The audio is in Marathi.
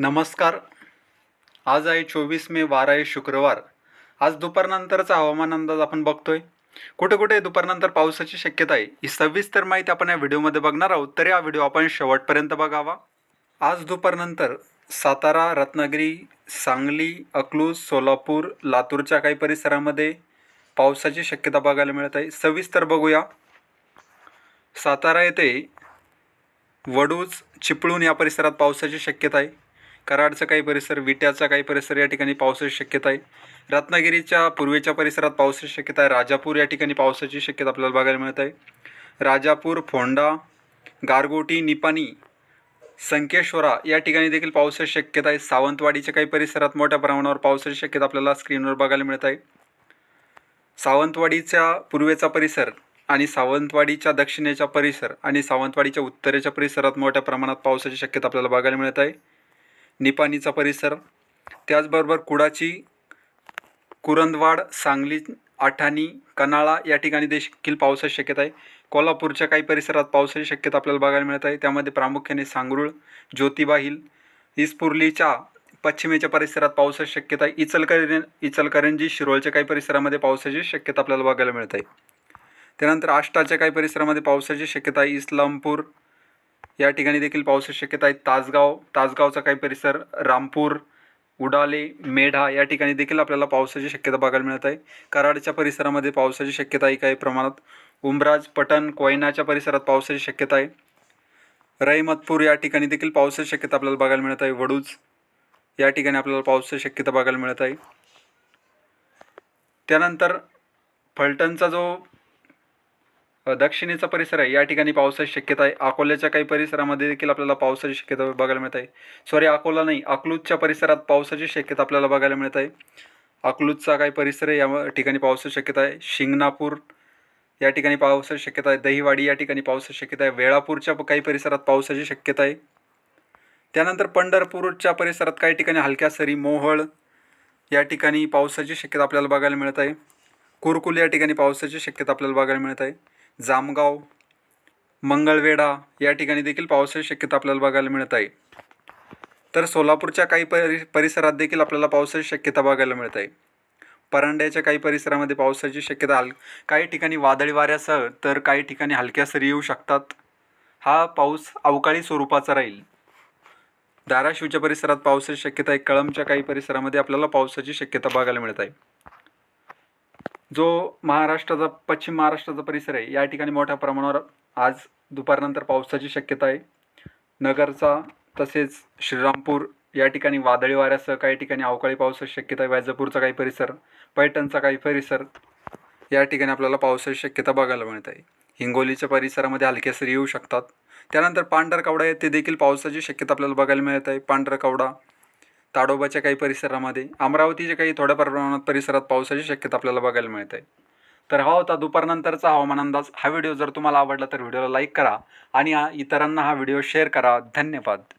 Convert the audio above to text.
नमस्कार. आज आहे चोवीस मे वार आहे शुक्रवार. आज दुपारनंतरचा हवामान अंदाज आपण बघतोय. कुठे कुठे दुपारनंतर पावसाची शक्यता आहे ही सविस्तर माहिती आपण या व्हिडिओमध्ये बघणार आहोत तर हा व्हिडिओ आपण शेवटपर्यंत बघावा. आज दुपारनंतर सातारा रत्नागिरी सांगली अकलूज सोलापूर लातूरच्या काही परिसरामध्ये पावसाची शक्यता बघायला मिळत आहे. सविस्तर बघूया. सातारा येथे वडूज चिपळूण या परिसरात पावसाची शक्यता आहे. कराडचा काही परिसर विट्याचा काही परिसर या ठिकाणी पावसाची शक्यता आहे. रत्नागिरीच्या पूर्वेच्या परिसरात पावसाची शक्यता आहे. राजापूर या ठिकाणी पावसाची शक्यता आपल्याला बघायला मिळत आहे. राजापूर फोंडा गारगोटी निपाणी संकेश्वरा या ठिकाणी देखील पावसाची शक्यता आहे. सावंतवाडीच्या काही परिसरात मोठ्या प्रमाणावर पावसाची शक्यता आपल्याला स्क्रीनवर बघायला मिळत आहे. सावंतवाडीच्या पूर्वेचा परिसर आणि सावंतवाडीच्या दक्षिणेचा परिसर आणि सावंतवाडीच्या उत्तरेच्या परिसरात मोठ्या प्रमाणात पावसाची शक्यता आपल्याला बघायला मिळत आहे. निपाणीचा परिसर. त्याचबरोबर कुडाची कुरंदवाड सांगली आठाणी कनाळा या ठिकाणी देखील पावसाची शक्यता आहे. कोल्हापूरच्या काही परिसरात पावसाची शक्यता आपल्याला बघायला मिळत आहे. त्यामध्ये प्रामुख्याने सांगरुळ ज्योतिबा हिल इस्पुर्लीच्या पश्चिमेच्या परिसरात पावसाची शक्यता आहे. इचलकर इचलकरंजी शिरोळच्या काही परिसरामध्ये पावसाची शक्यता आपल्याला बघायला मिळत आहे. त्यानंतर आष्टाच्या काही परिसरामध्ये पावसाची शक्यता आहे. इस्लामपूर या ठिकाणी देखील पावसाची शक्यता आहे. तासगाव तासगावचा काही परिसर रामपूर उडाले मेढा या ठिकाणी देखील आपल्याला पावसाची शक्यता बघायला मिळत आहे. कराडच्या परिसरामध्ये पावसाची शक्यता आहे काही प्रमाणात. उमराज पटण कोयनाच्या परिसरात पावसाची शक्यता आहे. रहिमतपूर या ठिकाणी देखील पावसाची शक्यता आपल्याला बघायला मिळत आहे. वडूज या ठिकाणी आपल्याला पावसाची शक्यता बघायला मिळत आहे. त्यानंतर फलटणचा जो दक्षिणेचा परिसर आहे. या ठिकाणी पावसाची शक्यता आहे. अकोल्याच्या काही परिसरामध्ये देखील आपल्याला पावसाची शक्यता बघायला मिळत आहे. सॉरी अकोला नाही. अकलूजच्या परिसरात पावसाची शक्यता आपल्याला बघायला मिळत आहे. अकलूजचा काही परिसर आहे. या ठिकाणी पावसाची शक्यता आहे. शिंगणापूर या ठिकाणी पावसाची शक्यता आहे. दहीवाडी या ठिकाणी पावसाची शक्यता आहे. वेळापूरच्या काही परिसरात पावसाची शक्यता आहे. त्यानंतर पंढरपूरच्या परिसरात काही ठिकाणी हलक्या सरी मोहळ या ठिकाणी पावसाची शक्यता आपल्याला बघायला मिळत आहे. कुरकुल या ठिकाणी पावसाची शक्यता आपल्याला बघायला मिळत आहे. जामगाव मंगळवेढा या ठिकाणी देखील पावसाची शक्यता आपल्याला बघायला मिळत आहे. तर सोलापूरच्या काही परि परिसरात देखील आपल्याला पावसाची शक्यता बघायला मिळत आहे. परांड्याच्या काही परिसरामध्ये पावसाची शक्यता हल काही ठिकाणी वादळी वाऱ्यासह तर काही ठिकाणी हलक्या सरी येऊ शकतात. हा पाऊस अवकाळी स्वरूपाचा राहील. धाराशिवच्या परिसरात पावसाची शक्यता आहे. कळमच्या काही परिसरामध्ये आपल्याला पावसाची शक्यता बघायला मिळत आहे. जो महाराष्ट्राचा पश्चिम महाराष्ट्राचा परिसर आहे या ठिकाणी मोठ्या प्रमाणावर आज दुपारनंतर पावसाची शक्यता आहे. नगरचा तसेच श्रीरामपूर या ठिकाणी वादळी वाऱ्यासह काही ठिकाणी अवकाळी पावसाची शक्यता आहे. वैजापूरचा काही परिसर पैठणचा काही परिसर या ठिकाणी आपल्याला पावसाची शक्यता बघायला मिळत आहे. हिंगोलीच्या परिसरामध्ये हलक्या सरी येऊ शकतात. त्यानंतर पांढरकवडा येथे देखील पावसाची शक्यता आपल्याला बघायला मिळत आहे. पांढरकवडा ताडोबाच्या काही परिसरामध्ये अमरावतीच्या काही थोड्या प्रमाणात परिसरात पावसाची शक्यता आपल्याला बघायला मिळत. आहे तर हा होता दुपारनंतरचा हवामान अंदाज. हा व्हिडिओ जर तुम्हाला आवडला तर व्हिडिओला लाईक करा आणि इतरांना हा व्हिडिओ शेअर करा. धन्यवाद.